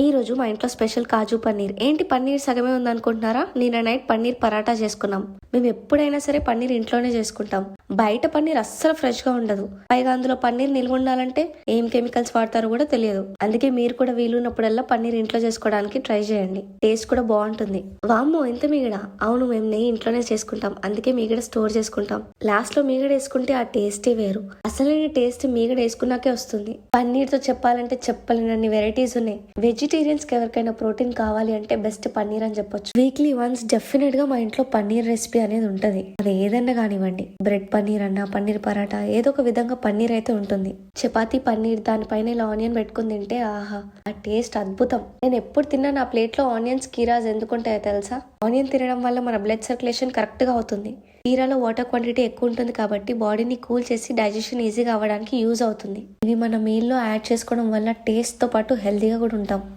ఈ రోజు మా ఇంట్లో స్పెషల్ కాజు పన్నీర్. ఏంటి పన్నీర్ సగమే ఉందనుకుంటున్నారా? నిన్న నైట్ పన్నీర్ పరాటా చేసుకున్నాం. మేము ఎప్పుడైనా సరే పన్నీర్ ఇంట్లోనే చేసుకుంటాం. బయట పన్నీర్ అస్సలు ఫ్రెష్గా ఉండదు. పైగా అందులో పన్నీర్ నిల్వ ఉండాలంటే ఏం కెమికల్స్ వాడతారో కూడా తెలియదు. అందుకే మీరు కూడా వీలున్నప్పుడల్లా పన్నీర్ ఇంట్లో చేసుకోవడానికి ట్రై చేయండి. టేస్ట్ కూడా బాగుంటుంది. వామ్మో ఎంత మీగడ? అవును మేము నెయ్యి ఇంట్లోనే చేసుకుంటాం. అందుకే మీగడ స్టోర్ చేసుకుంటాం. లాస్ట్లో మీగడ వేసుకుంటే ఆ టేస్టే వేరు. అసలైన టేస్ట్ మీగడ వేసుకున్నాకే వస్తుంది. పన్నీర్తో చెప్పాలంటే చెప్పలేనన్ని వెరైటీస్ ఉన్నాయి. వెజిటేరియన్స్కి ఎవరికైనా ప్రోటీన్ కావాలి అంటే బెస్ట్ పన్నీర్ అని చెప్పొచ్చు. వీక్లీ వన్స్ డెఫినెట్గా మా ఇంట్లో పన్నీర్ రెసిపీ అనేది ఉంటుంది. అది ఏదన్నా కానివ్వండి. బ్రెడ్ పన్నీర్ అన్న పన్నీర్ పరాటా ఏదో ఒక విధంగా పన్నీర్ అయితే ఉంటుంది. చపాతీ పన్నీర్ దానిపైన ఇలా ఆనియన్ పెట్టుకుని తింటే ఆహా ఆ టేస్ట్ అద్భుతం. నేను ఎప్పుడు తిన్నా నా ప్లేట్లో ఆనియన్స్ కీరాస్ ఎందుకుంటాయో తెలుసా? ఆనియన్ తినడం వల్ల మన బ్లడ్ సర్క్యులేషన్ కరెక్ట్గా అవుతుంది. కీరాలో వాటర్ క్వాంటిటీ ఎక్కువ ఉంటుంది కాబట్టి బాడీని కూల్ చేసి డైజెషన్ ఈజీగా అవ్వడానికి యూజ్ అవుతుంది. ఇవి మన మీల్లో యాడ్ చేసుకోవడం వల్ల టేస్ట్తో పాటు హెల్తీగా కూడా ఉంటాం.